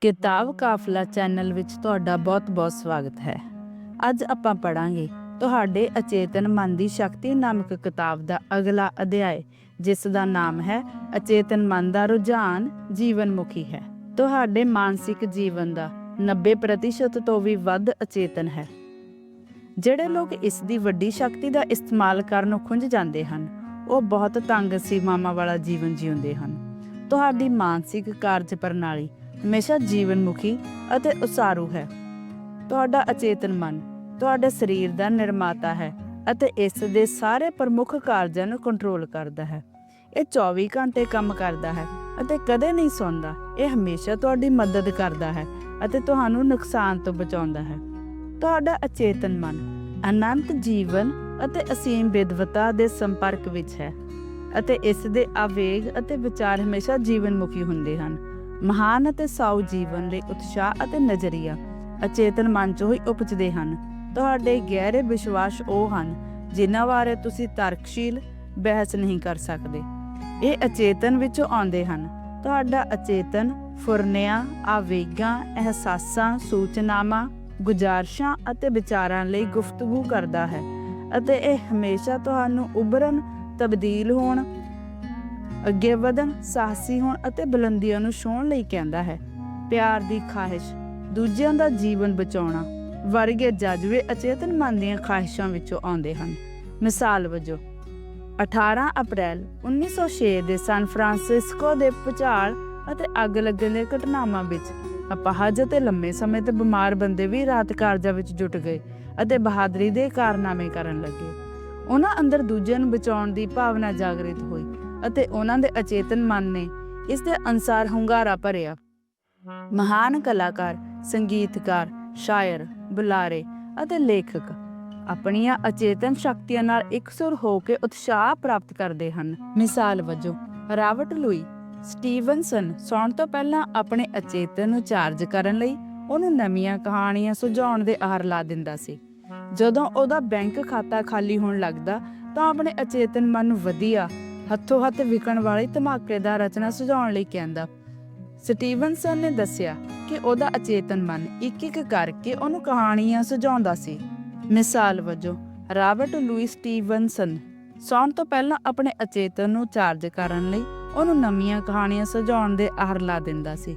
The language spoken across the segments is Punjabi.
ਕਿਤਾਬ ਕਾਫਲਾ ਚੈਨਲ ਵਿੱਚ ਤੁਹਾਡਾ ਬਹੁਤ-ਬਹੁਤ ਸਵਾਗਤ ਹੈ। ਅੱਜ ਆਪਾਂ ਪੜਾਂਗੇ ਤੁਹਾਡੇ ਅਚੇਤਨ ਮਨ ਦੀ ਸ਼ਕਤੀ ਨਾਮਕ ਕਿਤਾਬ ਦਾ ਅਗਲਾ ਅਧਿਆਇ, ਜਿਸ ਦਾ ਨਾਮ ਹੈ ਅਚੇਤਨ ਮਨ ਦਾ ਰੁਝਾਨ ਜੀਵਨਮੁਖੀ ਹੈ। ਤੁਹਾਡੇ ਮਾਨਸਿਕ ਜੀਵਨ ਦਾ 90% ਤੋਂ ਵੀ ਵੱਧ ਅਚੇਤਨ ਹੈ। ਜਿਹੜੇ ਲੋਕ ਇਸ ਦੀ ਵੱਡੀ ਸ਼ਕਤੀ ਦਾ ਇਸਤੇਮਾਲ ਕਰਨ ਖੁੰਝ ਜਾਂਦੇ ਹਨ, ਉਹ ਬਹੁਤ ਤੰਗ ਸੀਮਾਵਾਂ ਵਾਲਾ ਜੀਵਨ ਜਿਉਂਦੇ ਹਨ। ਤੁਹਾਡੀ ਮਾਨਸਿਕ ਕਾਰਜ ਪ੍ਰਣਾਲੀ ਹਮੇਸ਼ਾ ਜੀਵਨਮੁਖੀ ਅਤੇ ਉਸਾਰੂ ਹੈ। ਤੁਹਾਡਾ ਅਚੇਤਨ ਮਨ, ਤੁਹਾਡੇ ਸਰੀਰ ਦਾ ਨਿਰਮਾਤਾ ਹੈ ਅਤੇ ਇਸ ਦੇ ਸਾਰੇ ਪ੍ਰਮੁੱਖ ਕਾਰਜਾਂ ਨੂੰ ਕੰਟਰੋਲ ਕਰਦਾ ਹੈ। ਇਹ 24 ਘੰਟੇ ਕੰਮ ਕਰਦਾ ਹੈ ਅਤੇ ਕਦੇ ਨਹੀਂ ਸੌਂਦਾ। ਇਹ ਹਮੇਸ਼ਾ ਤੁਹਾਡੀ ਮਦਦ ਕਰਦਾ ਹੈ ਅਤੇ ਤੁਹਾਨੂੰ ਨੁਕਸਾਨ ਤੋਂ ਬਚਾਉਂਦਾ ਹੈ। ਤੁਹਾਡਾ ਅਚੇਤਨ ਮਨ, ਅਨੰਤ ਜੀਵਨ ਅਤੇ ਅਸੀਮ ਵਿਦਵਤਾ ਦੇ ਸੰਪਰਕ ਵਿੱਚ ਹੈ ਅਤੇ ਇਸ ਦੇ ਆਵੇਗ ਅਤੇ ਵਿਚਾਰ ਹਮੇਸ਼ਾ ਜੀਵਨਮੁਖੀ ਹੁੰਦੇ ਹਨ। ਮਹਾਨ ਅਤੇ ਸਾਊ ਜੀਵਨ ਲਈ ਉਤਸ਼ਾਹ ਅਤੇ ਨਜ਼ਰੀਆ ਅਚੇਤਨ ਮਨ ਚੋਂ ਹੀ ਉਪਜਦੇ ਹਨ। ਤੁਹਾਡੇ ਗਹਿਰੇ ਵਿਸ਼ਵਾਸ ਉਹ ਹਨ, ਜਿਨ੍ਹਾਂ ਬਾਰੇ ਤੁਸੀਂ ਤਰਕਸ਼ੀਲ ਬਹਿਸ ਨਹੀਂ ਕਰ ਸਕਦੇ। ਇਹ ਅਚੇਤਨ ਵਿੱਚੋਂ ਆਉਂਦੇ ਹਨ। ਤੁਹਾਡਾ ਅਚੇਤਨ ਫੁਰਨਿਆਂ, ਆਵੇਗਾਂ, ਅਹਿਸਾਸਾਂ, ਸੂਚਨਾਵਾਂ, ਗੁਜ਼ਾਰਸ਼ਾਂ ਅਤੇ ਵਿਚਾਰਾਂ ਲਈ ਗੁਫ਼ਤਗੂ ਕਰਦਾ ਹੈ ਅਤੇ ਇਹ ਹਮੇਸ਼ਾ ਤੁਹਾਨੂੰ ਉਭਰਨ, ਤਬਦੀਲ ਹੋਣ ਅੱਗੇ ਵਧਣ, ਸਾਹਸੀ ਹੋਣ ਅਤੇ ਬੁਲੰਦੀਆਂ ਨੂੰ ਛੋਣ ਲਈ ਕਹਿੰਦਾ ਹੈ। ਪਿਆਰ ਦੀ ਖਾਹਿਸ਼, ਦੂਜਿਆਂ ਦਾ ਜੀਵਨ ਬਚਾਉਣਾ, ਵਰਗੇ ਜਜ਼ਬੇ ਅਚੇਤਨ ਮਨ ਦੀਆਂ ਖਾਹਿਸ਼ਾਂ ਵਿੱਚੋਂ ਆਉਂਦੇ ਹਨ। ਮਿਸਾਲ ਵਜੋਂ 18 ਅਪ੍ਰੈਲ 1906 ਦੇ ਸਨ ਫਰਾਂਸਿਸਕੋ ਦੇ ਭੁਚਾਲ ਅਤੇ ਅੱਗ ਲੱਗਣ ਦੀਆਂ ਘਟਨਾਵਾਂ ਵਿੱਚ ਅਪਾਹਜ ਅਤੇ ਲੰਮੇ ਸਮੇਂ ਤੇ ਬਿਮਾਰ ਬੰਦੇ ਵੀ ਰਾਤ ਕਾਰਜਾਂ ਵਿੱਚ ਜੁਟ ਗਏ ਅਤੇ ਬਹਾਦਰੀ ਦੇ ਕਾਰਨਾਮੇ ਕਰਨ ਲੱਗੇ। ਉਹਨਾਂ ਅੰਦਰ ਦੂਜਿਆਂ ਨੂੰ ਬਚਾਉਣ ਦੀ ਭਾਵਨਾ ਜਾਗਰਿਤ ਹੋਈ। ਅਤੇ ਉਹਨਾਂ ਦੇ ਅਚੇਤਨ ਮਨ ਨੇ ਇਸ ਦੇ ਅਨਸਾਰ ਹੁੰਗਾਰਾ ਭਰਿਆ। ਮਹਾਨ ਕਲਾਕਾਰ, ਸੰਗੀਤਕਾਰ, ਸ਼ਾਇਰ, ਬੁਲਾਰੇ ਅਤੇ ਲੇਖਕ ਆਪਣੀਆਂ ਅਚੇਤਨ ਸ਼ਕਤੀਆਂ ਨਾਲ ਇਕਸੁਰ ਹੋ ਕੇ ਉਤਸ਼ਾਹ ਪ੍ਰਾਪਤ ਕਰਦੇ ਹਨ। ਮਿਸਾਲ ਵਜੋਂ ਰਾਬਰਟ ਲੂਈ ਸਟੀਵਨਸਨ ਸੌਣ ਤੋਂ ਪਹਿਲਾਂ ਆਪਣੇ ਅਚੇਤਨ ਨੂੰ ਚਾਰਜ ਕਰਨ ਲਈ ਉਹਨੂੰ ਨਵੀਆਂ ਕਹਾਣੀਆਂ ਸੁਝਾਉਣ ਦੇ ਆਹਰ ਲਾ ਦਿੰਦਾ ਸੀ। ਜਦੋਂ ਉਹਦਾ ਬੈਂਕ ਖਾਤਾ ਖਾਲੀ ਹੋਣ ਲੱਗਦਾ ਤਾਂ ਆਪਣੇ ਅਚੇਤਨ ਮਨ ਨੂੰ ਵਧੀਆ ਹੱਥੋਂ ਹੱਥ ਵਿਕਣ ਵਾਲੀ ਧਮਾਕੇਦਾਰ ਰਚਨਾ ਸੁਝਾਉਣ ਲਈ ਕਹਿੰਦਾ। ਸਟੀਵਨਸਨ ਨੇ ਦੱਸਿਆ ਕਿ ਉਹਦਾ ਅਚੇਤਨ ਮਨ ਇੱਕ ਇੱਕ ਕਰਕੇ ਉਹਨੂੰ ਕਹਾਣੀਆਂ ਸੁਝਾਉਂਦਾ ਸੀ। ਮਿਸਾਲ ਵਜੋਂ ਰਾਬਰਟ ਲੂਈ ਸਟੀਵਨਸਨ ਸੌਣ ਤੋਂ ਪਹਿਲਾਂ ਆਪਣੇ ਅਚੇਤਨ ਨੂੰ ਚਾਰਜ ਕਰਨ ਲਈ ਉਹਨੂੰ ਨਵੀਆਂ ਕਹਾਣੀਆਂ ਸੁਝਾਉਣ ਦੇ ਆਹਰ ਲਾ ਦਿੰਦਾ ਸੀ।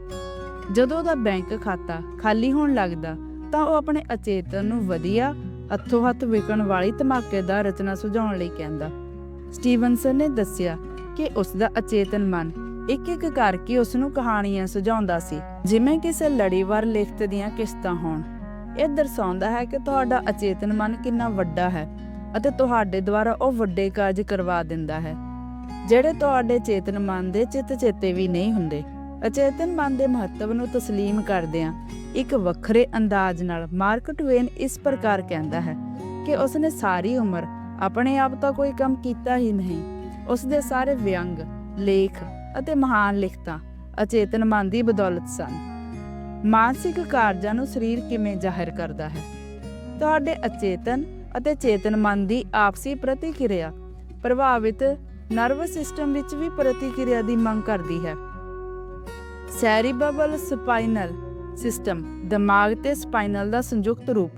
ਜਦੋਂ ਉਹਦਾ ਬੈਂਕ ਖਾਤਾ ਖਾਲੀ ਹੋਣ ਲੱਗਦਾ ਤਾਂ ਉਹ ਆਪਣੇ ਅਚੇਤਨ ਨੂੰ ਵਧੀਆ, ਹੱਥੋਂ ਹੱਥ ਵਿਕਣ ਵਾਲੀ ਧਮਾਕੇਦਾਰ ਰਚਨਾ ਸੁਝਾਉਣ ਲਈ ਕਹਿੰਦਾ। ਸਟੀਵਨਸਨ ਨੇ ਦੱਸਿਆ ਕਿ ਉਸ ਦਾ ਅਚੇਤਨ ਮਨ ਇੱਕ ਇੱਕ ਕਰਕੇ ਉਸ ਨੂੰ ਕਹਾਣੀਆਂ ਸੁਝਾਉਂਦਾ ਸੀ ਜਿਵੇਂ ਕਿਸੇ ਲੜੀਵਾਰ ਲਿਖਤ ਦੀਆਂ ਕਿਸ਼ਤਾਂ ਹੋਣ ਇਹ ਦਰਸਾਉਂਦਾ ਹੈ ਕਿ ਤੁਹਾਡਾ ਅਚੇਤਨ ਮਨ ਕਿੰਨਾ ਵੱਡਾ ਹੈ ਅਤੇ ਤੁਹਾਡੇ ਦੁਆਰਾ ਉਹ ਵੱਡੇ ਕਾਰਜ ਕਰਵਾ ਦਿੰਦਾ ਹੈ ਜਿਹੜੇ ਤੁਹਾਡੇ ਚੇਤਨ ਮਨ ਦੇ ਚਿੱਤ ਚੇਤੇ ਵੀ ਨਹੀਂ ਹੁੰਦੇ ਅਚੇਤਨ ਮਨ ਦੇ ਮਹੱਤਵ ਨੂੰ تسلیم ਕਰਦਿਆਂ ਇੱਕ ਵੱਖਰੇ ਅੰਦਾਜ਼ ਨਾਲ ਮਾਰਕ ਟਵੇਨ ਇਸ ਪ੍ਰਕਾਰ ਕਹਿੰਦਾ ਹੈ ਕਿ ਉਸਨੇ ਸਾਰੀ ਉਮਰ ਆਪਣੇ ਆਪ ਤਾਂ ਕੋਈ ਕੰਮ ਕੀਤਾ ਹੀ ਨਹੀਂ। ਉਸ ਦੇ ਸਾਰੇ ਵਿਅੰਗ, ਲੇਖ ਅਤੇ ਮਹਾਨ ਲਿਖਤਾਂ ਅਚੇਤਨ ਮਨ ਦੀ ਬਦੌਲਤ ਸਨ। ਮਾਨਸਿਕ ਕਾਰਜਾਂ ਨੂੰ ਸਰੀਰ ਕਿਵੇਂ ਜ਼ਾਹਿਰ ਕਰਦਾ ਹੈ? ਤੁਹਾਡੇ ਅਚੇਤਨ ਅਤੇ ਚੇਤਨ ਮਨ ਦੀ ਆਪਸੀ ਪ੍ਰਤੀਕਿਰਿਆ ਪ੍ਰਭਾਵਿਤ ਨਰਵਸ ਸਿਸਟਮ ਵਿੱਚ ਵੀ ਪ੍ਰਤੀਕਿਰਿਆ ਦੀ ਮੰਗ ਕਰਦੀ ਹੈ। ਸੈਰੀਬਲ ਸਪਾਈਨਲ ਸਿਸਟਮ ਦਿਮਾਗ ਤੇ ਸਪਾਈਨਲ ਦਾ ਸੰਯੁਕਤ ਰੂਪ।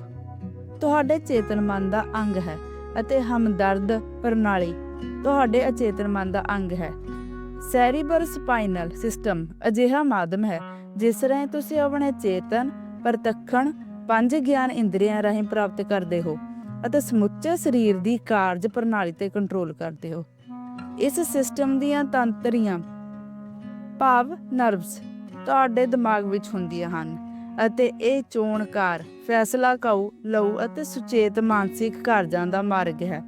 ਤੁਹਾਡੇ ਚੇਤਨ ਮਨ ਦਾ ਅੰਗ ਹੈ। ਅਤੇ ਹਮਦਰਦ ਪ੍ਰਣਾਲੀ ਤੁਹਾਡੇ ਅਚੇਤਨ ਮਨ ਦਾ ਅੰਗ ਹੈ। ਸੈਰੀਬਰ ਸਪਾਈਨਲ ਸਿਸਟਮ ਅਜਿਹਾ ਮਾਧਮ ਹੈ, ਜਿਸ ਰਾਹੀਂ ਤੁਸੀਂ ਆਪਣੇ ਚੇਤਨ, ਪ੍ਰਤੱਖਣ, ਪੰਜ ਗਿਆਨ ਇੰਦਰੀਆਂ ਰਾਹੀਂ ਪ੍ਰਾਪਤ ਕਰਦੇ ਹੋ ਅਤੇ ਸਮੁੱਚੇ ਸਰੀਰ ਦੀ ਕਾਰਜ ਪ੍ਰਣਾਲੀ ਤੇ ਕੰਟਰੋਲ ਕਰਦੇ ਹੋ। ਇਸ ਸਿਸਟਮ ਦੀਆਂ ਤੰਤਰੀਆਂ ਭਾਵ ਨਰਵਸ ਤੁਹਾਡੇ ਦਿਮਾਗ ਵਿੱਚ ਹੁੰਦੀਆਂ ਹਨ। ਅਤੇ ਇਹ ਚੋਣਕਾਰ ਫੈਸਲਾ ਕਾਉ ਲਊ ਅਤੇ ਸੁਚੇਤ ਮਾਨਸਿਕ ਕਾਰਜਾਂ ਦਾ ਮਾਰਗ ਹੈ।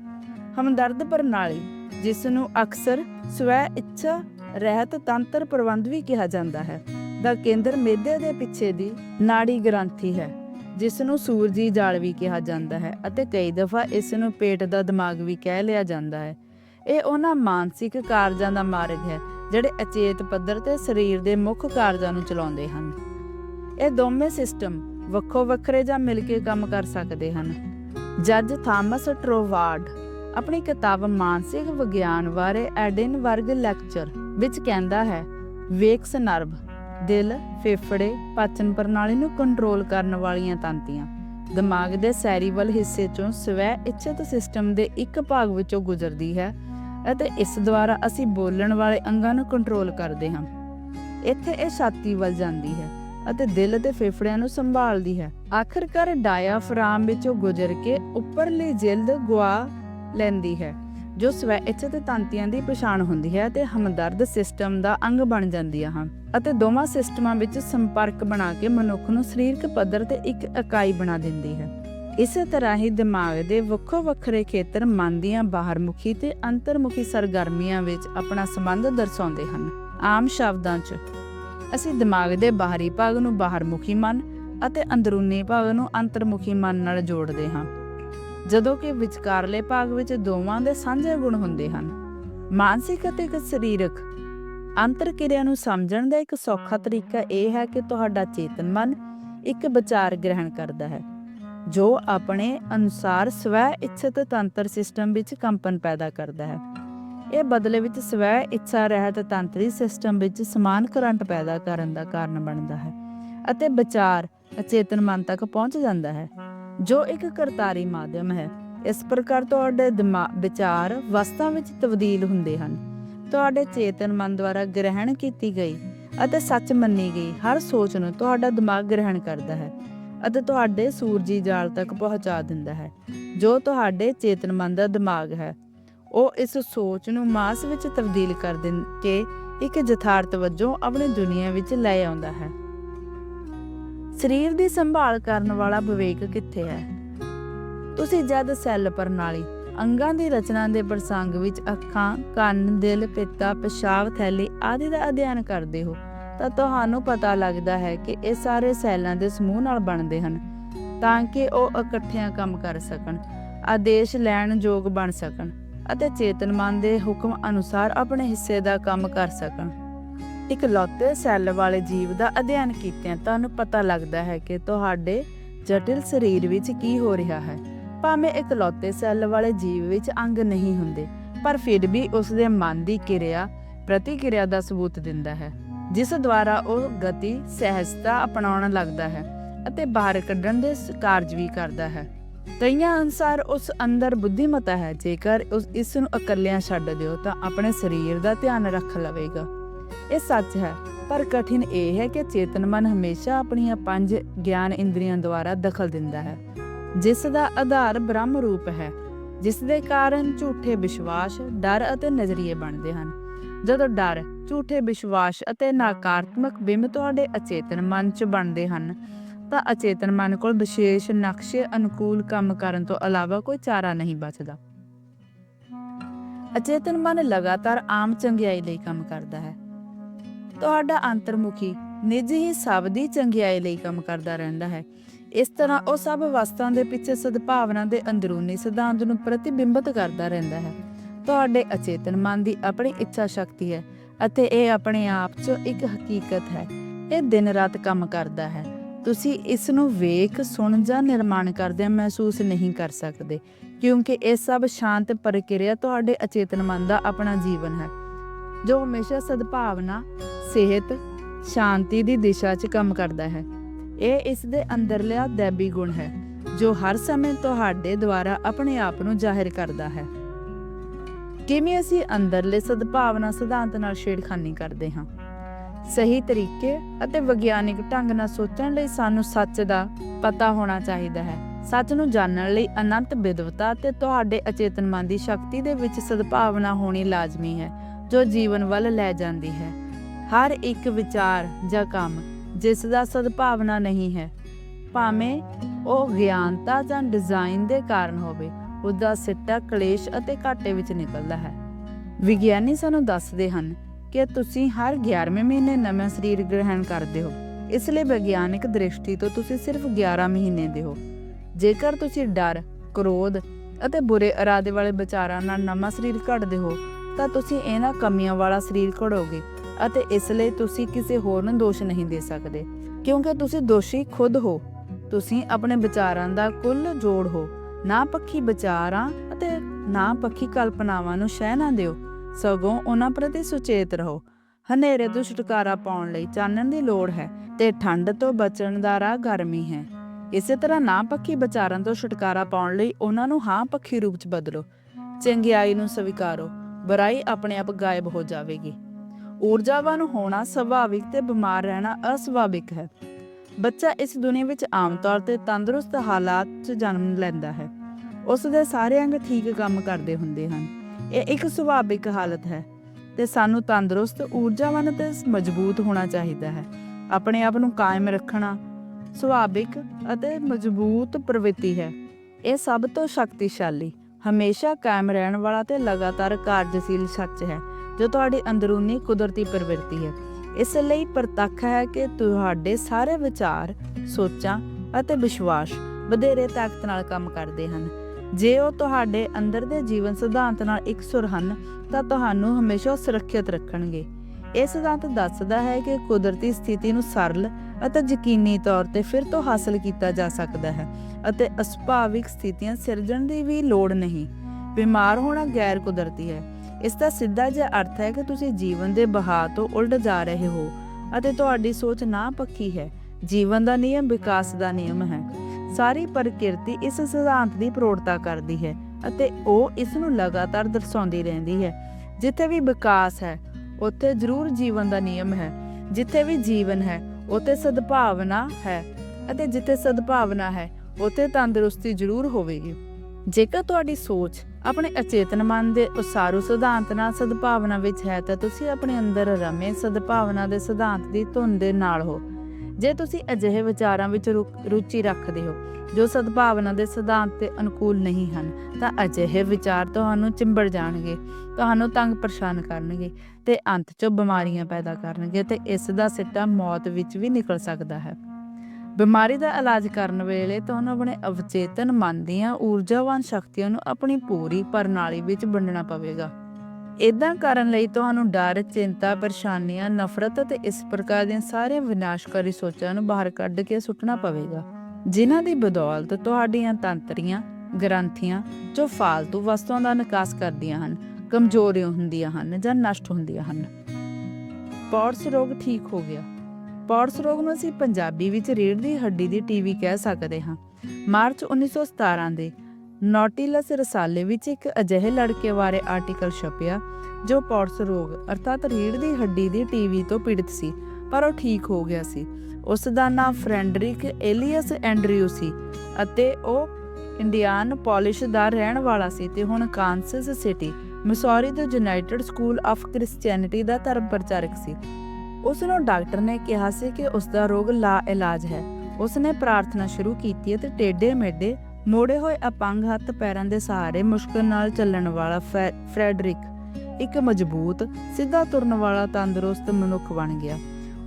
ਹਮਦਰਦ ਪ੍ਰਣਾਲੀ, ਜਿਸ ਨੂੰ ਅਕਸਰ ਸਵੈ ਇੱਛਾ, ਰਹਿਤ ਤੰਤਰ ਪ੍ਰਬੰਧ ਵੀ ਕਿਹਾ ਜਾਂਦਾ ਹੈ, ਦਾ ਕੇਂਦਰ ਮੇਦੇ ਦੇ ਪਿੱਛੇ ਦੀ ਨਾੜੀ ਗ੍ਰੰਥੀ ਹੈ, ਜਿਸ ਨੂੰ ਸੂਰਜੀ ਜਾਲ ਵੀ ਕਿਹਾ ਜਾਂਦਾ ਹੈ ਅਤੇ ਕਈ ਦਫਾ ਇਸ ਨੂੰ ਪੇਟ ਦਾ ਦਿਮਾਗ ਵੀ ਕਹਿ ਲਿਆ ਜਾਂਦਾ ਹੈ। ਇਹ ਉਹਨਾਂ ਮਾਨਸਿਕ ਕਾਰਜਾਂ ਦਾ ਮਾਰਗ ਹੈ, ਜਿਹੜੇ ਅਚੇਤ ਪੱਧਰ ਤੇ ਸਰੀਰ ਦੇ ਮੁੱਖ ਕਾਰਜਾਂ ਨੂੰ ਚਲਾਉਂਦੇ ਹਨ। ਇਹ ਦੋਵੇਂ ਸਿਸਟਮ ਵੱਖੋ ਵੱਖਰੇ ਜਾਂ ਮਿਲ ਕੇ ਕੰਮ ਕਰ ਸਕਦੇ ਹਨ। ਜੱਜ ਥਾਮਸ ਟਰੋਵਾਰਡ ਆਪਣੀ ਕਿਤਾਬ ਮਾਨਸਿਕ ਵਿਗਿਆਨ ਬਾਰੇ ਐਡਿਨਬਰਗ ਲੈਕਚਰ ਵਿੱਚ ਕਹਿੰਦਾ ਹੈ ਵੇਕਸ ਨਰਵ ਦਿਲ, ਫੇਫੜੇ, ਪਾਚਨ ਪ੍ਰਣਾਲੀ ਨੂੰ ਕੰਟਰੋਲ ਕਰਨ ਵਾਲੀਆਂ ਤੰਤੀਆਂ, ਦਿਮਾਗ ਦੇ ਸੈਰੀਬਲ ਹਿੱਸੇ ਚੋਂ ਸਵੈ ਇੱਛਤ ਸਿਸਟਮ ਦੇ ਇੱਕ ਭਾਗ ਵਿੱਚੋਂ ਗੁਜ਼ਰਦੀ ਹੈ ਅਤੇ ਇਸ ਦੁਆਰਾ ਅਸੀਂ ਬੋਲਣ ਵਾਲੇ ਅੰਗਾਂ ਨੂੰ ਕੰਟਰੋਲ ਕਰਦੇ ਹਾਂ। ਇੱਥੇ ਇਹ ਛਾਤੀ ਵੱਲ ਜਾਂਦੀ ਹੈ। ਅਤੇ ਦਿਲ ਅਤੇ ਫੇਫੜਿਆਂ ਨੂੰ ਸੰਭਾਲਦੀ ਹੈ। ਆਖਰਕਾਰ ਡਾਇਆਫਰਾਮ ਵਿੱਚੋਂ ਗੁਜ਼ਰ ਕੇ ਉੱਪਰਲੀ ਜਿਲਦ ਗਵਾ ਲੈਂਦੀ ਹੈ, ਜੋ ਸਵੈ ਇੱਛਤ ਤੰਤੀਆਂ ਦੀ ਪਛਾਣ ਹੁੰਦੀ ਹੈ ਤੇ ਹਮਦਰਦ ਸਿਸਟਮ ਦਾ ਅੰਗ ਬਣ ਜਾਂਦੀਆਂ ਹਨ ਅਤੇ ਦੋਵਾਂ ਸਿਸਟਮਾਂ ਵਿੱਚ ਸੰਪਰਕ ਬਣਾ ਕੇ ਮਨੁੱਖ ਨੂੰ ਸਰੀਰਕ ਪੱਧਰ ਤੇ ਇੱਕ ਇਕਾਈ ਬਣਾ ਦਿੰਦੀ ਹੈ। ਇਸੇ ਤਰ੍ਹਾਂ ਹੀ ਦਿਮਾਗ ਦੇ ਵੱਖੋ ਵੱਖਰੇ ਖੇਤਰ ਮਨ ਦੀਆਂ ਬਾਹਰਮੁਖੀ ਤੇ ਅੰਤਰਮੁਖੀ ਸਰਗਰਮੀਆਂ ਵਿੱਚ ਆਪਣਾ ਸੰਬੰਧ ਦਰਸਾਉਂਦੇ ਹਨ। ਆਮ ਸ਼ਬਦਾਂ 'ਚ ਅਸੀਂ ਦਿਮਾਗ ਦੇ ਬਾਹਰੀ ਭਾਗ ਨੂੰ ਬਾਹਰਮੁਖੀ ਮਨ ਅਤੇ ਅੰਦਰੂਨੀ ਭਾਗ ਨੂੰ ਅੰਤਰਮੁਖੀ ਮਨ ਨਾਲ ਜੋੜਦੇ ਹਾਂ। ਜਦੋਂ ਕਿ ਵਿਚਕਾਰਲੇ ਭਾਗ ਵਿੱਚ ਦੋਵਾਂ ਦੇ ਸਾਂਝੇ ਗੁਣ ਹੁੰਦੇ ਹਨ। ਮਾਨਸਿਕ ਅਤੇ ਸਰੀਰਕ ਅੰਤਰ ਕਿਰਿਆ ਨੂੰ ਸਮਝਣ ਦਾ ਇੱਕ ਸੌਖਾ ਤਰੀਕਾ ਇਹ ਹੈ ਕਿ ਤੁਹਾਡਾ ਚੇਤਨ ਮਨ ਇੱਕ ਵਿਚਾਰ ਗ੍ਰਹਿਣ ਕਰਦਾ ਹੈ, ਜੋ ਆਪਣੇ ਅਨੁਸਾਰ ਸਵੈ ਇੱਛਤ ਤੰਤਰ ਸਿਸਟਮ ਵਿੱਚ ਕੰਪਨ ਪੈਦਾ ਕਰਦਾ ਹੈ। ਇਹ ਬਦਲੇ ਵਿੱਚ ਸਵੈ ਇੱਛਾ ਰਹਿਤ ਤੰਤਰੀ ਸਿਸਟਮ ਵਿੱਚ ਸਮਾਨ ਕਰੰਟ ਪੈਦਾ ਕਰਨ ਦਾ ਕਾਰਨ ਬਣਦਾ ਹੈ ਅਤੇ ਵਿਚਾਰ ਅਚੇਤਨ ਮਨ ਤੱਕ ਪਹੁੰਚ ਜਾਂਦਾ ਹੈ, ਜੋ ਇੱਕ ਕਰਤਾਰੀ ਮਾਧਿਅਮ ਹੈ। ਇਸ ਪ੍ਰਕਾਰ ਤੁਹਾਡੇ ਦਿਮਾਗ ਵਿਚਾਰ ਵਸਤਾਂ ਵਿੱਚ ਤਬਦੀਲ ਹੁੰਦੇ ਹਨ। ਤੁਹਾਡੇ ਚੇਤਨ ਮਨ ਦੁਆਰਾ ਗ੍ਰਹਿਣ ਕੀਤੀ ਗਈ ਅਤੇ ਸੱਚ ਮੰਨੀ ਗਈ ਹਰ ਸੋਚ ਨੂੰ ਤੁਹਾਡਾ ਦਿਮਾਗ ਗ੍ਰਹਿਣ ਕਰਦਾ ਹੈ ਅਤੇ ਤੁਹਾਡੇ ਸੂਰਜੀ ਜਾਲ ਤੱਕ ਪਹੁੰਚਾ ਦਿੰਦਾ ਹੈ, ਜੋ ਤੁਹਾਡੇ ਚੇਤਨ ਮਨ ਦਾ ਦਿਮਾਗ ਹੈ। ਉਹ ਇਸ ਸੋਚ ਨੂੰ ਮਾਸ ਵਿੱਚ ਤਬਦੀਲ ਕਰ ਦਿੰ ਕੇ ਇੱਕ ਯਥਾਰਥ ਵਜੋਂ ਆਪਣੀ ਦੁਨੀਆ ਵਿੱਚ ਲੈ ਆਉਂਦਾ ਹੈ। ਸਰੀਰ ਦੀ ਸੰਭਾਲ ਕਰਨ ਵਾਲਾ ਵਿਵੇਕ ਕਿੱਥੇ ਹੈ? ਤੁਸੀਂ ਜਦ ਸੈੱਲ ਪ੍ਰਣਾਲੀ ਅੰਗਾਂ ਦੀ ਰਚਨਾ ਦੇ ਪ੍ਰਸੰਗ ਵਿੱਚ ਅੱਖਾਂ, ਕੰਨ, ਦਿਲ, ਪਿੱਤਾ, ਪਿਸ਼ਾਬ ਥੈਲੀ ਆਦਿ ਦਾ ਅਧਿਐਨ ਕਰਦੇ ਹੋ ਤਾਂ ਤੁਹਾਨੂੰ ਪਤਾ ਲੱਗਦਾ ਹੈ ਕਿ ਇਹ ਸਾਰੇ ਸੈੱਲਾਂ ਦੇ ਸਮੂਹ ਨਾਲ ਬਣਦੇ ਹਨ ਤਾਂ ਕਿ ਉਹ ਇਕੱਠਿਆਂ ਕੰਮ ਕਰ ਸਕਣ ਆਦੇਸ਼ ਲੈਣ ਯੋਗ ਬਣ ਸਕਣ। ਅਤੇ ਚੇਤਨ ਦੇ ਹੁਕਮ ਅਨੁਸਾਰ ਆਪਣੇ ਹਿੱਸੇ ਦਾ ਕੰਮ ਕਰ ਸਕਣ। ਇਕਲੌਤੇ ਸੈੱਲ ਵਾਲੇ ਜੀਵ ਦਾ ਅਧਿਐਨ ਕੀਤਿਆਂ ਤੁਹਾਨੂੰ ਪਤਾ ਲੱਗਦਾ ਹੈ ਕਿ ਤੁਹਾਡੇ ਜਟਿਲ ਸਰੀਰ ਵਿੱਚ ਕੀ ਹੋ ਰਿਹਾ ਹੈ। ਭਾਵੇਂ ਇਕਲੌਤੇ ਸੈੱਲ ਵਾਲੇ ਜੀਵ ਵਿੱਚ ਅੰਗ ਨਹੀਂ ਹੁੰਦੇ, ਪਰ ਫਿਰ ਵੀ ਉਸ ਦੇ ਮਨ ਦੀ ਕਿਰਿਆ, ਪ੍ਰਤੀਕਿਰਿਆ ਦਾ ਸਬੂਤ ਦਿੰਦਾ ਹੈ, ਜਿਸ ਦੁਆਰਾ ਉਹ ਗਤੀ, ਸਹਿਜਤਾ ਅਪਣਾਉਣ ਲੱਗਦਾ ਹੈ ਅਤੇ ਬਾਹਰ ਕੱਢਣ ਦੇ ਕਾਰਜ ਵੀ ਕਰਦਾ ਹੈ। ਕਈਆਂ ਅਨੁਸਾਰ ਉਸ ਅੰਦਰ ਬੁੱਧੀਮਤਾ ਹੈ। ਜੇਕਰ ਉਸ ਇਸ ਨੂੰ ਇਕੱਲਿਆਂ ਛੱਡ ਦਿਓ, ਤਾਂ ਆਪਣੇ ਸਰੀਰ ਦਾ ਧਿਆਨ ਰੱਖ ਲਵੇਗਾ। ਇਹ ਸੱਚ ਹੈ, ਪਰ ਕਠਿਨ ਇਹ ਹੈ ਕਿ ਚੇਤਨ ਮਨ ਹਮੇਸ਼ਾ ਆਪਣੀਆਂ ਪੰਜ ਗਿਆਨ ਇੰਦਰੀਆਂ ਦੁਆਰਾ ਦਖਲ ਦਿੰਦਾ ਹੈ। ਜਿਸ ਦਾ ਆਧਾਰ ਬ੍ਰਹਮ ਰੂਪ ਹੈ, ਜਿਸ ਦੇ ਕਾਰਨ ਝੂਠੇ ਵਿਸ਼ਵਾਸ, ਡਰ ਅਤੇ ਨਜ਼ਰੀਏ ਬਣਦੇ ਹਨ। ਜਦੋਂ ਡਰ, ਝੂਠੇ ਵਿਸ਼ਵਾਸ ਅਤੇ ਨਕਾਰਾਤਮਕ ਬਿੰਬ ਤੁਹਾਡੇ ਅਚੇਤਨ ਮਨ 'ਚ ਬਣਦੇ ਹਨ ਤਾਂ ਅਚੇਤਨ ਮਨ ਕੋਲ ਵਿਸ਼ੇਸ਼ ਨਕਸ਼ੇ ਅਨੁਕੂਲ ਕੰਮ ਕਰਨ ਤੋਂ ਇਲਾਵਾ ਕੋਈ ਚਾਰਾ ਨਹੀਂ ਬਚਦਾ। ਅਚੇਤਨ ਮਨ ਲਗਾਤਾਰ ਆਮ ਚੰਗਿਆਈ ਲਈ ਕੰਮ ਕਰਦਾ ਹੈ। ਤੁਹਾਡਾ ਅੰਤਰਮੁਖੀ, ਨਿੱਜ ਹੀ ਸਭ ਦੀ ਚੰਗਿਆਈ ਲਈ ਕੰਮ ਕਰਦਾ ਰਹਿੰਦਾ ਹੈ। ਇਸ ਤਰ੍ਹਾਂ ਉਹ ਸਭ ਵਸਤਾਂ ਦੇ ਪਿੱਛੇ ਸਦਭਾਵਨਾ ਦੇ ਅੰਦਰੂਨੀ ਸਿਧਾਂਤ ਨੂੰ ਪ੍ਰਤੀਬਿੰਬਤ ਕਰਦਾ ਰਹਿੰਦਾ ਹੈ। ਤੁਹਾਡੇ ਅਚੇਤਨ ਮਨ ਦੀ ਆਪਣੀ ਇੱਛਾ ਸ਼ਕਤੀ ਹੈ ਅਤੇ ਇਹ ਆਪਣੇ ਆਪ 'ਚ ਇੱਕ ਹਕੀਕਤ ਹੈ। ਇਹ ਦਿਨ ਰਾਤ ਕੰਮ ਕਰਦਾ ਹੈ। ਤੁਸੀਂ ਇਸ ਨੂੰ ਵੇਖ, ਸੁਣ ਜਾਂ ਨਿਰਮਾਣ ਕਰਦਿਆਂ ਮਹਿਸੂਸ ਨਹੀਂ ਕਰ ਸਕਦੇ। ਕਿਉਂਕਿ ਇਹ ਸਭ ਸ਼ਾਂਤ ਪ੍ਰਕਿਰਿਆ ਤੁਹਾਡੇ ਅਚੇਤਨ ਮਨ ਦਾ ਆਪਣਾ ਜੀਵਨ ਹੈ। ਜੋ ਹਮੇਸ਼ਾ ਸਦਭਾਵਨਾ, ਸਿਹਤ, ਸ਼ਾਂਤੀ ਦੀ ਦਿਸ਼ਾ 'ਚ ਕੰਮ ਕਰਦਾ ਹੈ। ਇਹ ਇਸ ਦੇ ਅੰਦਰਲਾ ਦੈਬੀ ਗੁਣ ਹੈ, ਜੋ ਹਰ ਸਮੇਂ ਤੁਹਾਡੇ ਦੁਆਰਾ ਆਪਣੇ ਆਪ ਨੂੰ ਜ਼ਾਹਿਰ ਕਰਦਾ ਹੈ। ਕਿਵੇਂ ਅਸੀਂ ਅੰਦਰਲੇ ਸਦਭਾਵਨਾ ਸਿਧਾਂਤ ਨਾਲ ਛੇੜਖਾਨੀ ਕਰਦੇ ਹਾਂ? ਸਹੀ ਤਰੀਕੇ ਅਤੇ ਵਿਗਿਆਨਿਕ ਢੰਗ ਨਾਲ ਸੋਚਣ ਲਈ ਸਾਨੂੰ ਸੱਚ ਦਾ ਪਤਾ ਹੋਣਾ ਚਾਹੀਦਾ ਹੈ। ਸੱਚ ਨੂੰ ਜਾਣਨ ਲਈ ਅਨੰਤ ਵਿਦਵਤਾ ਤੇ ਤੁਹਾਡੇ ਅਚੇਤਨ ਮਨ ਦੀ ਸ਼ਕਤੀ ਦੇ ਵਿੱਚ ਸਦਭਾਵਨਾ ਹੋਣੀ ਲਾਜ਼ਮੀ ਹੈ, ਜੋ ਜੀਵਨ ਵੱਲ ਲੈ ਜਾਂਦੀ ਹੈ। ਹਰ ਇੱਕ ਵਿਚਾਰ ਜਾਂ ਕੰਮ ਜਿਸ ਦਾ ਸਦਭਾਵਨਾ ਨਹੀਂ ਹੈ, ਭਾਵੇਂ ਉਹ ਗਿਆਨਤਾ ਜਾਂ ਡਿਜ਼ਾਈਨ ਦੇ ਕਾਰਨ ਹੋਵੇ ਉਹਦਾ ਸਿੱਟਾ ਕਲੇਸ਼ ਅਤੇ ਘਾਟੇ ਵਿੱਚ ਨਿਕਲਦਾ ਹੈ। ਵਿਗਿਆਨੀ ਸਾਨੂੰ ਦੱਸਦੇ ਹਨ ਕਿ ਤੁਸੀਂ ਹਰ 11ਵੇਂ ਮਹੀਨੇ ਨਵਾਂ ਸਰੀਰ ਗ੍ਰਹਿਣ ਕਰਦੇ ਹੋ। ਇਸ ਲਈ ਵਿਗਿਆਨਿਕ ਦ੍ਰਿਸ਼ਟੀ ਤੋਂ ਤੁਸੀਂ ਸਿਰਫ 11 ਮਹੀਨੇ ਦੇ ਹੋ। ਜੇਕਰ ਤੁਸੀਂ ਡਰ, ਕ੍ਰੋਧ ਅਤੇ ਬੁਰੇ ਇਰਾਦੇ ਵਾਲੇ ਵਿਚਾਰਾਂ ਨਾਲ ਨਵਾਂ ਸਰੀਰ ਘੜਦੇ ਹੋ ਤਾਂ ਤੁਸੀਂ ਇਹਨਾਂ ਕਮੀਆਂ ਵਾਲਾ ਸਰੀਰ ਘੜੋਗੇ ਅਤੇ ਇਸ ਲਈ ਤੁਸੀਂ ਕਿਸੇ ਹੋਰ ਨੂੰ ਦੋਸ਼ ਨਹੀਂ ਦੇ ਸਕਦੇ। ਕਿਉਂਕਿ ਤੁਸੀਂ ਦੋਸ਼ੀ ਖੁਦ ਹੋ। ਤੁਸੀਂ ਆਪਣੇ ਵਿਚਾਰਾਂ ਦਾ ਕੁੱਲ ਜੋੜ ਹੋ। ਨਾ ਪੱਖੀ ਵਿਚਾਰਾਂ ਅਤੇ ਨਾ ਪੱਖੀ ਕਲਪਨਾਵਾਂ ਨੂੰ ਸ਼ਹਿ ਨਾ ਦਿਓ। ਸਗੋਂ ਉਹਨਾਂ ਪ੍ਰਤੀ ਸੁਚੇਤ ਰਹੋ। ਹਨੇਰੇ ਤੋਂ ਛੁਟਕਾਰਾ ਪਾਉਣ ਲਈ ਚਾਨਣ ਦੀ ਲੋੜ ਹੈ ਤੇ ਠੰਡ ਤੋਂ ਬਚਣ ਦਾ ਰਾਹ ਗਰਮੀ ਹੈ। ਇਸੇ ਤਰ੍ਹਾਂ ਨਾ ਪੱਖੀ ਵਿਚਾਰਾਂ ਤੋਂ ਛੁਟਕਾਰਾ ਪਾਉਣ ਲਈ ਉਹਨਾਂ ਨੂੰ ਹਾਂ ਪੱਖੀ ਰੂਪ 'ਚ ਬਦਲੋ। ਚੰਗਿਆਈ ਨੂੰ ਸਵੀਕਾਰੋ, ਬੁਰਾਈ ਆਪਣੇ ਆਪ ਗਾਇਬ ਹੋ ਜਾਵੇਗੀ। ਊਰਜਾਵਾਨ ਹੋਣਾ ਸੁਭਾਵਿਕ ਤੇ ਬਿਮਾਰ ਰਹਿਣਾ ਅਸੁਭਾਵਿਕ ਹੈ। ਬੱਚਾ ਇਸ ਦੁਨੀਆ ਵਿੱਚ ਆਮ ਤੌਰ ਤੇ ਤੰਦਰੁਸਤ ਹਾਲਾਤ 'ਚ ਜਨਮ ਲੈਂਦਾ ਹੈ। ਉਸ ਦੇ ਸਾਰੇ ਅੰਗ ਠੀਕ ਕੰਮ ਕਰਦੇ ਹੁੰਦੇ ਹਨ। ਇਹ ਇੱਕ ਸੁਭਾਵਿਕ ਹਾਲਤ ਹੈ ਤੇ ਸਾਨੂੰ ਤੰਦਰੁਸਤ, ਊਰਜਾਵਾਨ ਤੇ ਮਜ਼ਬੂਤ ਹੋਣਾ ਚਾਹੀਦਾ ਹੈ। ਆਪਣੇ ਆਪ ਨੂੰ ਕਾਇਮ ਰੱਖਣਾ ਸੁਭਾਵਿਕ ਅਤੇ ਮਜ਼ਬੂਤ ਪ੍ਰਵਿਰਤੀ ਹੈ। ਇਹ ਸਭ ਤੋਂ ਸ਼ਕਤੀਸ਼ਾਲੀ, ਹਮੇਸ਼ਾ ਕਾਇਮ ਰਹਿਣ ਵਾਲਾ ਤੇ ਲਗਾਤਾਰ ਕਾਰਜਸ਼ੀਲ ਸੱਚ ਹੈ, ਜੋ ਤੁਹਾਡੀ ਅੰਦਰੂਨੀ ਕੁਦਰਤੀ ਪ੍ਰਵਿਰਤੀ ਹੈ। ਇਸ ਲਈ ਪ੍ਰਤੱਖ ਹੈ ਕਿ ਤੁਹਾਡੇ ਸਾਰੇ ਵਿਚਾਰ, ਸੋਚਾਂ ਅਤੇ ਵਿਸ਼ਵਾਸ ਵਧੇਰੇ ਤਾਕਤ ਨਾਲ ਕੰਮ ਕਰਦੇ ਹਨ। ਜੇ ਉਹ ਤੁਹਾਡੇ ਅੰਦਰ ਦੇ ਜੀਵਨ ਸਿਧਾਂਤ ਨਾਲ ਇਕਸੁਰ ਹਨ, ਤਾਂ ਤੁਹਾਨੂੰ ਹਮੇਸ਼ਾ ਸੁਰੱਖਿਅਤ ਰੱਖਣਗੇ। ਇਹ ਸਿਧਾਂਤ ਦੱਸਦਾ ਹੈ ਕਿ ਕੁਦਰਤੀ ਸਥਿਤੀ ਨੂੰ ਸਰਲ ਅਤੇ ਯਕੀਨੀ ਤੌਰ ਤੇ ਫਿਰ ਤੋਂ ਹਾਸਲ ਕੀਤਾ ਜਾ ਸਕਦਾ ਹੈ ਅਤੇ ਅਸੁਭਾਵਿਕ ਸਥਿਤੀਆਂ ਸਿਰਜਣ ਦੀ ਵੀ ਲੋੜ ਨਹੀਂ। ਬਿਮਾਰ ਹੋਣਾ ਗੈਰ ਕੁਦਰਤੀ ਹੈ। ਇਸ ਦਾ ਸਿੱਧਾ ਜਿਹਾ ਅਰਥ ਹੈ ਕਿ ਤੁਸੀਂ ਜੀਵਨ ਦੇ ਬਹਾਅ ਤੋਂ ਉਲਟ ਜਾ ਰਹੇ ਹੋ ਅਤੇ ਤੁਹਾਡੀ ਸੋਚ ਨਾ ਪੱਕੀ ਹੈ। ਜੀਵਨ ਦਾ ਨਿਯਮ ਵਿਕਾਸ ਦਾ ਨਿਯਮ ਹੈ। ਸਾਰੀ ਪ੍ਰਕਿਰਤੀ ਇਸ ਸਿਧਾਂਤ ਦੀ ਪ੍ਰੋੜਤਾ ਕਰਦੀ ਹੈ ਅਤੇ ਉਹ ਇਸ ਨੂੰ ਲਗਾਤਾਰ ਦਰਸਾਉਂਦੀ ਰਹਿੰਦੀ ਹੈ। ਜਿੱਥੇ ਵੀ ਵਿਕਾਸ ਹੈ, ਉੱਥੇ ਜ਼ਰੂਰ ਜੀਵਨ ਦਾ ਨਿਯਮ ਹੈ। ਜਿੱਥੇ ਵੀ ਜੀਵਨ ਹੈ, ਉੱਥੇ ਸਦਭਾਵਨਾ ਹੈ ਅਤੇ ਜਿੱਥੇ ਸਦਭਾਵਨਾ ਹੈ, ਉੱਥੇ ਤੰਦਰੁਸਤੀ ਜ਼ਰੂਰ ਹੋਵੇਗੀ। ਜੇਕਰ ਤੁਹਾਡੀ ਸੋਚ ਆਪਣੇ ਅਚੇਤਨ ਮਨ ਦੇ ਉਸਾਰੂ ਸਿਧਾਂਤ ਨਾਲ ਸਦਭਾਵਨਾ ਵਿੱਚ ਹੈ, ਤਾਂ ਤੁਸੀਂ ਆਪਣੇ ਅੰਦਰ ਰਮੇ ਸਦਭਾਵਨਾ ਦੇ ਸਿਧਾਂਤ ਦੀ ਧੁਨ ਦੇ ਨਾਲ ਹੋ। ਜੇ ਤੁਸੀਂ ਅਜਿਹੇ ਵਿਚਾਰਾਂ ਵਿੱਚ ਰੁਚੀ ਰੱਖਦੇ ਹੋ, ਜੋ ਸਦਭਾਵਨਾ ਦੇ ਸਿਧਾਂਤ ਤੇ ਅਨੁਕੂਲ ਨਹੀਂ ਹਨ, ਤਾਂ ਅਜਿਹੇ ਵਿਚਾਰ ਤੁਹਾਨੂੰ ਚਿੰਬੜ ਜਾਣਗੇ, ਤੁਹਾਨੂੰ ਤੰਗ ਪਰੇਸ਼ਾਨ ਕਰਨਗੇ ਤੇ ਅੰਤ 'ਚ ਬਿਮਾਰੀਆਂ ਪੈਦਾ ਕਰਨਗੇ ਤੇ ਇਸ ਦਾ ਸਿੱਟਾ ਮੌਤ ਵਿੱਚ ਵੀ ਨਿਕਲ ਸਕਦਾ ਹੈ। ਬਿਮਾਰੀ ਦਾ ਇਲਾਜ ਕਰਨ ਵੇਲੇ ਤੁਹਾਨੂੰ ਆਪਣੇ ਅਵਚੇਤਨ ਮਨ ਦੀਆਂ ਊਰਜਾਵਾਨ ਸ਼ਕਤੀਆਂ ਨੂੰ ਆਪਣੀ ਪੂਰੀ ਪ੍ਰਣਾਲੀ ਵਿੱਚ ਵੰਡਣਾ ਪਵੇਗਾ। ਇਦਾਂ ਕਰਨ ਲਈ ਤੁਹਾਨੂੰ ਡਰ, ਚਿੰਤਾ, ਪਰੇਸ਼ਾਨੀਆਂ, ਨਫ਼ਰਤ ਅਤੇ ਇਸ ਪ੍ਰਕਾਰ ਦੀਆਂ ਸਾਰੀਆਂ ਵਿਨਾਸ਼ਕਾਰੀ ਸੋਚਾਂ ਨੂੰ ਬਾਹਰ ਕੱਢ ਕੇ ਸੁੱਟਣਾ ਪਵੇਗਾ। ਜਿਨ੍ਹਾਂ ਦੀ ਬਦੌਲਤ ਤੁਹਾਡੀਆਂ ਤੰਤਰੀਆਂ, ਗ੍ਰੰਥੀਆਂ ਜੋ ਫਾਲਤੂ ਵਸਤੂਆਂ ਦਾ ਨਿਕਾਸ ਕਰਦੀਆਂ ਹਨ, ਕਮਜ਼ੋਰੀਆਂ ਹੁੰਦੀਆਂ ਹਨ ਜਾਂ ਨਸ਼ਟ ਹੁੰਦੀਆਂ ਹਨ। ਪੌੜਸ ਰੋਗ ਠੀਕ ਹੋ ਗਿਆ। ਪੌੜਸ ਰੋਗ ਨੂੰ ਅਸੀਂ ਪੰਜਾਬੀ ਵਿੱਚ ਰੀੜ੍ਹ ਦੀ ਹੱਡੀ ਦੀ ਟੀਵੀ ਕਹਿ ਸਕਦੇ ਹਾਂ। ਮਾਰਚ 1917 ਦੇ ਨੋਟਿਲਸ ਰਸਾਲੇ ਵਿੱਚ ਇੱਕ ਅਜਿਹੇ ਲੜਕੇ ਬਾਰੇ ਆਰਟੀਕਲ ਛਪਿਆ, ਜੋ ਪੌੜਸ ਰੋਗ, ਅਰਥਾਤ ਰੀੜ੍ਹ ਦੀ ਹੱਡੀ ਦੀ ਟੀਵੀ ਤੋਂ ਪੀੜਤ ਸੀ, ਪਰ ਉਹ ਠੀਕ ਹੋ ਗਿਆ ਸੀ। ਉਸ ਦਾ ਨਾਮ ਫ੍ਰੈਂਡਰਿਕ ਏਲੀਅਸ ਐਂਡਰਿਊ ਸੀ ਅਤੇ ਉਹ ਇੰਡੀਆਨ ਪੋਲਿਸ਼ ਦਾ ਰਹਿਣ ਵਾਲਾ ਸੀ ਤੇ ਹੁਣ ਕਾਂਸਸ ਸਿਟੀ, ਮਿਸੌਰੀ ਦੇ ਯੂਨਾਈਟਿਡ ਸਕੂਲ ਆਫ ਕ੍ਰਿਸਚੀਅਨਿਟੀ ਦਾ ਧਰਮ ਪ੍ਰਚਾਰਕ ਸੀ। ਉਸ ਨੂੰ ਡਾਕਟਰ ਨੇ ਕਿਹਾ ਸੀ ਕਿ ਉਸ ਦਾ ਰੋਗ ਲਾ ਇਲਾਜ ਹੈ। ਉਸ ਨੇ ਪ੍ਰਾਰਥਨਾ ਸ਼ੁਰੂ ਕੀਤੀ ਅਤੇ ਟੇਡੇ ਮੇਡੇ ਮੋੜੇ ਹੋਏ ਅਪੰਗ ਹੱਥ ਪੈਰਾਂ ਦੇ ਸਹਾਰੇ ਮੁਸ਼ਕਲ ਨਾਲ ਚੱਲਣ ਵਾਲਾ ਫੈ- ਇੱਕ ਮਜ਼ਬੂਤ, ਸਿੱਧਾ ਤੁਰਨ ਵਾਲਾ ਤੰਦਰੁਸਤ ਮਨੁੱਖ ਬਣ ਗਿਆ।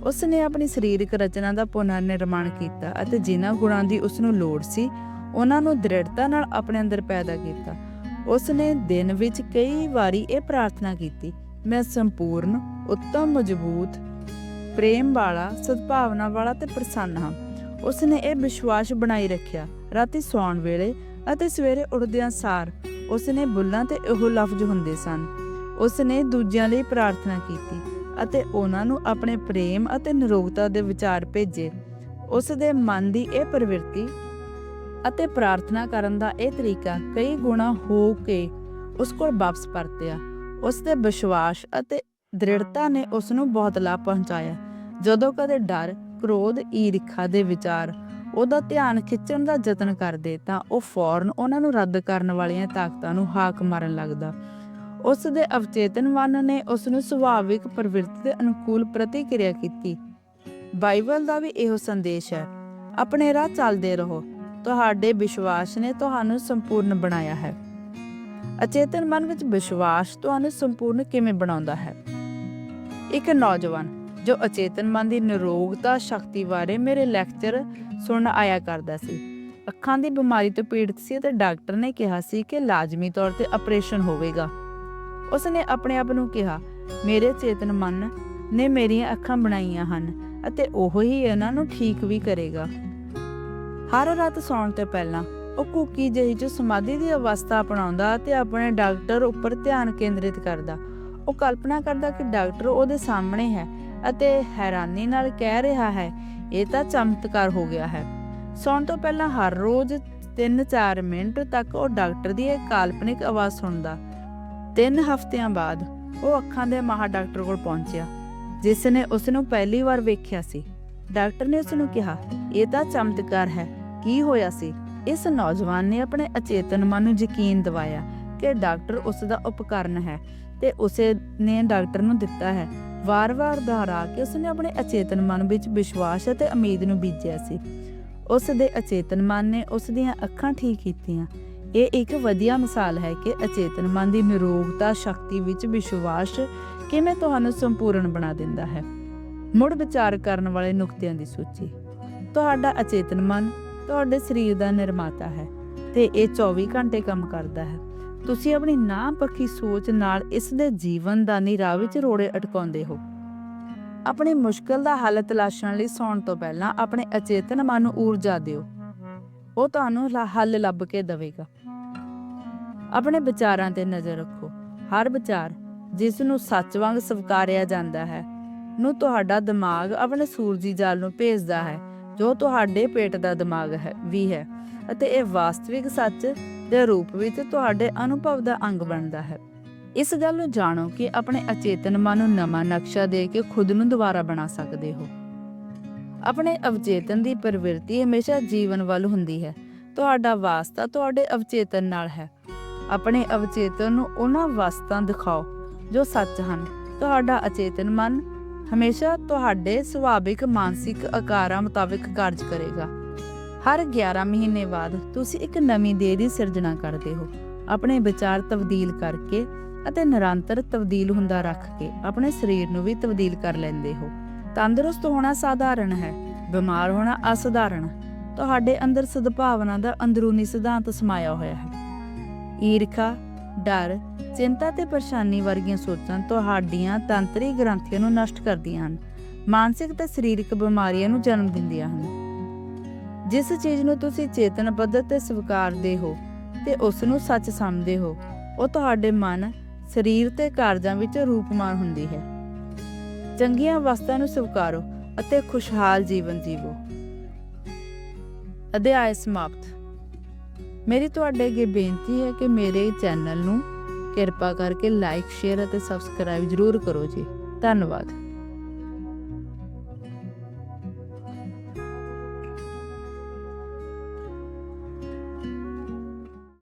ਉਸ ਨੇ ਆਪਣੀ ਸਰੀਰਕ ਰਚਨਾ ਦਾ ਪੁਨਰ ਨਿਰਮਾਣ ਕੀਤਾ ਅਤੇ ਜਿਨ੍ਹਾਂ ਗੁਣਾਂ ਦੀ ਉਸ ਨੂੰ ਲੋੜ ਸੀ ਉਹਨਾਂ ਨੂੰ ਦ੍ਰਿੜਤਾ ਨਾਲ ਆਪਣੇ ਅੰਦਰ ਪੈਦਾ ਕੀਤਾ। ਉਸ ਨੇ ਦਿਨ ਵਿੱਚ ਕਈ ਵਾਰੀ ਇਹ ਪ੍ਰਾਰਥਨਾ ਕੀਤੀ, ਮੈਂ ਸੰਪੂਰਨ, ਉੱਤਮ, ਮਜ਼ਬੂਤ, ਪ੍ਰੇਮ ਵਾਲਾ, ਸਦਭਾਵਨਾ ਵਾਲਾ ਤੇ ਪ੍ਰਸੰਨ ਹਾਂ। ਉਸ ਨੇ ਇਹ ਵਿਸ਼ਵਾਸ ਬਣਾਈ ਰੱਖਿਆ ਰਾਤੀ ਸੌਣ ਵੇਲੇ ਅਤੇ ਸਵੇਰੇ ਉੱਠਦਿਆਂ ਸਾਰ ਉਸ ਨੇ ਬੁੱਲਾਂ ਤੇ ਇਹੋ ਲਫ਼ਜ਼ ਹੁੰਦੇ ਸਨ। ਉਸ ਨੇ ਦੂਜਿਆਂ ਲਈ ਪ੍ਰਾਰਥਨਾ ਕੀਤੀ ਅਤੇ ਉਹਨਾਂ ਨੂੰ ਆਪਣੇ ਪ੍ਰੇਮ ਅਤੇ ਨਿਰੋਗਤਾ ਦੇ ਵਿਚਾਰ ਭੇਜੇ। ਉਸ ਦੇ ਮਨ ਦੀ ਇਹ ਪ੍ਰਵਿਰਤੀ ਅਤੇ ਪ੍ਰਾਰਥਨਾ ਕਰਨ ਦਾ ਇਹ ਤਰੀਕਾ ਕਈ ਗੁਣਾ ਹੋ ਕੇ ਉਸ ਕੋਲ ਵਾਪਸ ਪਰਤਿਆ। ਉਸ ਦੇ ਵਿਸ਼ਵਾਸ ਅਤੇ ਦ੍ਰਿੜਤਾ ਨੇ ਉਸ ਨੂੰ ਬਹੁਤ ਲਾਭ ਪਹੁੰਚਾਇਆ। ਜਦੋਂ ਕਦੇ ਡਰ, ਕ੍ਰੋਧ, ਈਰਖਾ ਦੇ ਵਿਚਾਰ ਉਹਦਾ ਧਿਆਨ ਖਿੱਚਣ ਦਾ ਯਤਨ ਕਰਦੇ ਤਾਂ ਉਹ ਫੌਰਨ ਉਹਨਾਂ ਨੂੰ ਰੱਦ ਕਰਨ ਵਾਲੀਆਂ ਤਾਕਤਾਂ ਨੂੰ ਹਾਕ ਮਾਰਨ ਲੱਗਦਾ। ਉਸ ਦੇ ਅਵਚੇਤਨ ਮਨ ਨੇ ਉਸ ਨੂੰ ਸੁਭਾਵਿਕ ਪ੍ਰਵਿਰਤੀ ਦੇ ਅਨੁਕੂਲ ਪ੍ਰਤੀਕਿਰਿਆ ਕੀਤੀ। ਬਾਈਬਲ ਦਾ ਵੀ ਇਹੋ ਸੰਦੇਸ਼ ਹੈ ਆਪਣੇ ਰਾਹ ਚੱਲਦੇ ਰਹੋ ਤੁਹਾਡੇ ਵਿਸ਼ਵਾਸ ਨੇ ਤੁਹਾਨੂੰ ਸੰਪੂਰਨ ਬਣਾਇਆ ਹੈ। ਅਚੇਤਨ ਮਨ ਵਿੱਚ ਵਿਸ਼ਵਾਸ ਤੁਹਾਨੂੰ ਸੰਪੂਰਨ ਕਿਵੇਂ ਬਣਾਉਂਦਾ ਹੈ? ਇੱਕ ਨੌਜਵਾਨ ਜੋ ਅਚੇਤਨ ਮਨ ਦੀ ਨਿਰੋਗਤਾ ਸ਼ਕਤੀ ਬਾਰੇ ਮੇਰੇ ਲੈਕਚਰ ਸੁਣਨ ਆਇਆ ਕਰਦਾ ਸੀ। ਅੱਖਾਂ ਦੀ ਬਿਮਾਰੀ ਤੋਂ ਪੀੜਤ ਸੀ ਅਤੇ ਡਾਕਟਰ ਨੇ ਕਿਹਾ ਸੀ ਕਿ ਲਾਜ਼ਮੀ ਤੌਰ ਤੇ ਆਪਰੇਸ਼ਨ ਹੋਵੇਗਾ। ਉਸ ਨੇ ਆਪਣੇ ਆਪ ਨੂੰ ਕਿਹਾ, ਮੇਰੇ ਚੇਤਨ ਮਨ ਨੇ ਮੇਰੀਆਂ ਅੱਖਾਂ ਬਣਾਈਆਂ ਹਨ ਅਤੇ ਉਹ ਹੀ ਇਹਨਾਂ ਨੂੰ ਠੀਕ ਵੀ ਕਰੇਗਾ। ਹਰ ਰਾਤ ਸੌਣ ਤੋਂ ਪਹਿਲਾਂ ਉਹ ਕੁੱਕੀ ਜਿਹੀ ਜੋ ਸਮਾਧੀ ਦੀ ਅਵਸਥਾ ਅਪਣਾਉਂਦਾ ਤੇ ਆਪਣੇ ਡਾਕਟਰ ਉੱਪਰ ਧਿਆਨ ਕੇਂਦਰਿਤ ਕਰਦਾ, ਉਹ ਕਲਪਨਾ ਕਰਦਾ ਕਿ ਡਾਕਟਰ ਉਹਦੇ ਸਾਹਮਣੇ ਹੈ ਅਤੇ ਹੈਰਾਨੀ ਨਾਲ ਕਹਿ ਰਿਹਾ ਹੈ, ਇਹ ਤਾਂ ਚਮਤਕਾਰ ਹੋ ਗਿਆ ਹੈ। ਸੌਣ ਤੋਂ ਪਹਿਲਾਂ ਹਰ ਰੋਜ਼ 3-4 ਮਿੰਟ ਤੱਕ ਉਹ ਡਾਕਟਰ ਦੀ ਇੱਕ ਕਾਲਪਨਿਕ ਆਵਾਜ਼ ਸੁਣਦਾ। ਤਿੰਨ ਹਫ਼ਤਿਆਂ ਬਾਅਦ ਉਹ ਅੱਖਾਂ ਦੇ ਮਾਹਰ ਡਾਕਟਰ ਕੋਲ ਪਹੁੰਚਿਆ, ਜਿਸ ਨੇ ਉਸ ਨੂੰ ਪਹਿਲੀ ਵਾਰ ਵੇਖਿਆ ਸੀ। ਡਾਕਟਰ ਨੇ ਉਸ ਨੂੰ ਕਿਹਾ, ਇਹ ਤਾਂ ਚਮਤਕਾਰ ਹੈ, ਕੀ ਹੋਇਆ ਸੀ? ਇਸ ਨੌਜਵਾਨ ਨੇ ਆਪਣੇ ਅਚੇਤਨ ਮਨ ਨੂੰ ਯਕੀਨ ਦਿਵਾਇਆ ਕਿ ਡਾਕਟਰ ਉਸ ਦਾ ਉਪਕਰਨ ਹੈ ਤੇ ਉਸੇ ਨੇ ਡਾਕਟਰ ਨੂੰ ਦਿੱਤਾ ਹੈ। ਵਾਰ-ਵਾਰ ਦੁਹਰਾ ਕੇ ਉਸਨੇ ਆਪਣੇ ਅਚੇਤਨ ਮਨ ਵਿੱਚ ਵਿਸ਼ਵਾਸ ਅਤੇ ਉਮੀਦ ਨੂੰ ਬੀਜਿਆ ਸੀ। ਉਸ ਦੇ ਅਚੇਤਨ ਮਨ ਨੇ ਉਸ ਦੀਆਂ ਅੱਖਾਂ ਠੀਕ ਕੀਤੀਆਂ। ਇਹ ਇੱਕ ਵਧੀਆ ਮਿਸਾਲ ਹੈ ਕਿ ਅਚੇਤਨ ਮਨ ਦੀ ਨਿਰੋਗਤਾ ਸ਼ਕਤੀ ਵਿੱਚ ਵਿਸ਼ਵਾਸ ਕਿਵੇਂ ਤੁਹਾਨੂੰ ਸੰਪੂਰਨ ਬਣਾ ਦਿੰਦਾ ਹੈ। ਮੁੜ ਵਿਚਾਰ ਕਰਨ ਵਾਲੇ ਨੁਕਤਿਆਂ ਦੀ ਸੂਚੀ। ਤੁਹਾਡਾ ਅਚੇਤਨ ਮਨ ਤੁਹਾਡੇ ਸਰੀਰ ਦਾ ਨਿਰਮਾਤਾ ਹੈ ਤੇ ਇਹ 24 ਘੰਟੇ ਕੰਮ ਕਰਦਾ ਹੈ। ਤੁਸੀਂ ਆਪਣੀ ਨਾ ਪੱਖੀ ਸੋਚ ਨਾਲ ਇਸ ਦੇ ਜੀਵਨ ਦਾ ਨਿਰਾਹ ਵਿੱਚ ਰੋੜੇ ਅਟਕਾਉਂਦੇ ਹੋ। ਆਪਣੀ ਮੁਸ਼ਕਲ ਦਾ ਹੱਲ ਤਲਾਸ਼ਣ ਲਈ ਸੌਣ ਤੋਂ ਪਹਿਲਾਂ ਆਪਣੇ ਅਚੇਤਨ ਮਨ ਨੂੰ ਊਰਜਾ ਦਿਓ। ਉਹ ਤੁਹਾਨੂੰ ਹੱਲ ਲੱਭ ਕੇ ਦੇਵੇਗਾ। ਆਪਣੇ ਵਿਚਾਰਾਂ ਤੇ ਨਜ਼ਰ ਰੱਖੋ। ਹਰ ਵਿਚਾਰ ਜਿਸ ਨੂੰ ਸੱਚ ਵਾਂਗ ਸਵੀਕਾਰਿਆ ਜਾਂਦਾ ਹੈ, ਨੂੰ ਤੁਹਾਡਾ ਦਿਮਾਗ ਆਪਣੇ ਸੂਰਜੀ ਜਾਲ ਨੂੰ ਭੇਜਦਾ ਹੈ। ਜੋ ਤੁਹਾਡੇ ਪੇਟ ਦਾ ਦਿਮਾਗ ਹੈ, ਵੀ ਹੈ ਅਤੇ ਇਹ ਵਾਸਤਵਿਕ ਸੱਚ ਦੇ ਰੂਪ ਵਿੱਚ ਤੁਹਾਡੇ ਅਨੁਭਵ ਦਾ ਅੰਗ ਬਣਦਾ ਹੈ। ਇਸ ਗੱਲ ਨੂੰ ਜਾਣੋ ਕਿ ਆਪਣੇ ਅਚੇਤਨ ਮਨ ਨੂੰ ਨਵਾਂ ਨਕਸ਼ਾ ਦੇ ਕੇ ਖੁਦ ਨੂੰ ਦੁਬਾਰਾ ਬਣਾ ਸਕਦੇ ਹੋ। ਆਪਣੇ ਅਵਚੇਤਨ ਦੀ ਪ੍ਰਵਿਰਤੀ ਹਮੇਸ਼ਾ ਜੀਵਨ ਵੱਲ ਹੁੰਦੀ ਹੈ। ਤੁਹਾਡਾ ਵਾਸਤਾ ਤੁਹਾਡੇ ਅਵਚੇਤਨ ਨਾਲ ਹੈ। ਆਪਣੇ ਅਵਚੇਤਨ ਨੂੰ ਉਹਨਾਂ ਵਸਤਾਂ ਦਿਖਾਓ ਜੋ ਸੱਚ ਹਨ। ਤੁਹਾਡਾ ਅਚੇਤਨ ਮਨ ਹਮੇਸ਼ਾ ਤੁਹਾਡੇ ਸੁਭਾਵਿਕ ਮਾਨਸਿਕ ਆਕਾਰਾਂ ਮੁਤਾਬਿਕ ਕਾਰਜ ਕਰੇਗਾ। ਹਰ 11 ਮਹੀਨੇ ਬਾਅਦ ਤੁਸੀਂ ਇੱਕ ਨਵੀਂ ਦੇਹ ਦੀ ਸਿਰਜਣਾ ਕਰਦੇ ਹੋ। ਆਪਣੇ ਵਿਚਾਰ ਤਬਦੀਲ ਕਰਕੇ ਅਤੇ ਨਿਰੰਤਰ ਤਬਦੀਲ ਹੁੰਦਾ ਰੱਖ ਕੇ ਆਪਣੇ ਸਰੀਰ ਨੂੰ ਵੀ ਤਬਦੀਲ ਕਰ ਲੈਂਦੇ ਹੋ। ਤੰਦਰੁਸਤ ਹੋਣਾ ਸਾਧਾਰਨ ਹੈ, ਬਿਮਾਰ ਹੋਣਾ ਅਸਧਾਰਨ। ਤੁਹਾਡੇ ਅੰਦਰ ਸਦਭਾਵਨਾ ਦਾ ਅੰਦਰੂਨੀ ਸਿਧਾਂਤ ਸਮਾਇਆ ਹੋਇਆ ਹੈ। ਈਰਖਾ ਡਰ, ਚਿੰਤਾ ਤੇ ਪਰੇਸ਼ਾਨੀ ਵਰਗੀਆਂ ਸੋਚਾਂ ਤੁਹਾਡੀਆਂ ਤੰਤਰੀ ਗ੍ਰੰਥੀਆਂ ਨੂੰ ਨਸ਼ਟ ਕਰਦੀਆਂ ਹਨ। ਮਾਨਸਿਕ ਤੇ ਸਰੀਰਕ ਬਿਮਾਰੀਆਂ ਨੂੰ ਜਨਮ ਦਿੰਦੀਆਂ ਹਨ। ਜਿਸ ਚੀਜ਼ ਨੂੰ ਤੁਸੀਂ ਚੇਤਨ ਪੱਧਰ ਤੇ ਸਵੀਕਾਰਦੇ ਹੋ ਤੇ ਉਸ ਨੂੰ ਸੱਚ ਸਮਝਦੇ ਹੋ, ਉਹ ਤੁਹਾਡੇ ਮਨ, ਸਰੀਰ ਤੇ ਕਾਰਜਾਂ ਵਿੱਚ ਰੂਪਮਾਨ ਹੁੰਦੀ ਹੈ। ਚੰਗੀਆਂ ਵਸਤਾਂ ਨੂੰ ਸਵੀਕਾਰੋ ਅਤੇ ਖੁਸ਼ਹਾਲ ਜੀਵਨ ਜੀਵੋ। ਅਧਿਆਇ ਸਮਾਪਤ। ਮੇਰੀ ਤੁਹਾਡੇ ਅੱਗੇ ਬੇਨਤੀ ਹੈ ਕਿ ਮੇਰੇ ਚੈਨਲ ਨੂੰ ਕਿਰਪਾ ਕਰਕੇ ਲਾਈਕ ਸ਼ੇਅਰ ਅਤੇ ਸਬਸਕ੍ਰਾਈਬ ਜ਼ਰੂਰ ਕਰੋ ਜੀ। ਧੰਨਵਾਦ।